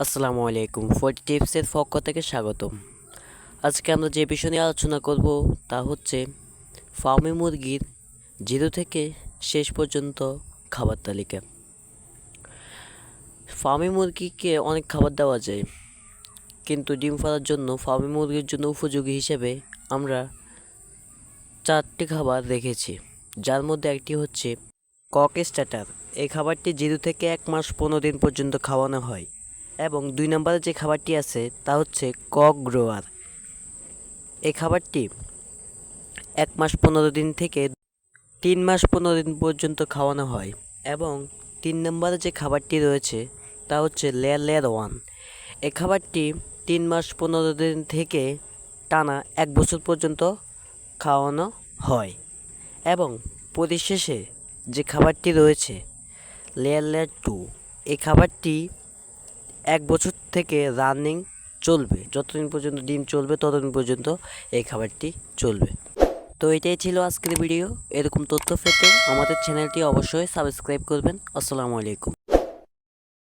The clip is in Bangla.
আসসালামু আলাইকুম। ফোর্টি টিপসের পক্ষ থেকে স্বাগতম। আজকে আমরা যে বিষয় নিয়ে আলোচনা করব তা হচ্ছে ফার্মি মুরগির জিরো থেকে শেষ পর্যন্ত খাবার তালিকা। ফার্মি মুরগিকে অনেক খাবার দেওয়া যায়, কিন্তু ডিম পাড়ার জন্য ফার্মি মুরগির জন্য উপযোগী হিসেবে আমরা চারটি খাবার রেখেছি, যার মধ্যে একটি হচ্ছে কক স্টার্টার। এই খাবারটি জিরো থেকে এক মাস পনেরো দিন পর্যন্ত খাওয়ানো হয়। এবং দুই নম্বরে যে খাবারটি আছে তা হচ্ছে কক গ্রোয়ার। এই খাবারটি এক মাস পনেরো দিন থেকে তিন মাস পনেরো দিন পর্যন্ত খাওয়ানো হয় এবং তিন নম্বরে যে খাবারটি রয়েছে তা হচ্ছে লেয়ার লেয়ার ওয়ান। এই খাবারটি তিন মাস পনেরো দিন থেকে টানা এক বছর পর্যন্ত খাওয়ানো হয় এবং পরিশেষে যে খাবারটি রয়েছে লেয়ার লেয়ার টু, এই খাবারটি এক বছর থেকে রানিং চলবে। যতদিন পর্যন্ত ডিম চলবে, ততদিন পর্যন্ত এই খাবারটি চলবে। তো এটাই ছিল আজকের ভিডিও এরকম তথ্য পেতে আমাদের চ্যানেলটি অবশ্যই সাবস্ক্রাইব করবেন। আসসালামু আলাইকুম।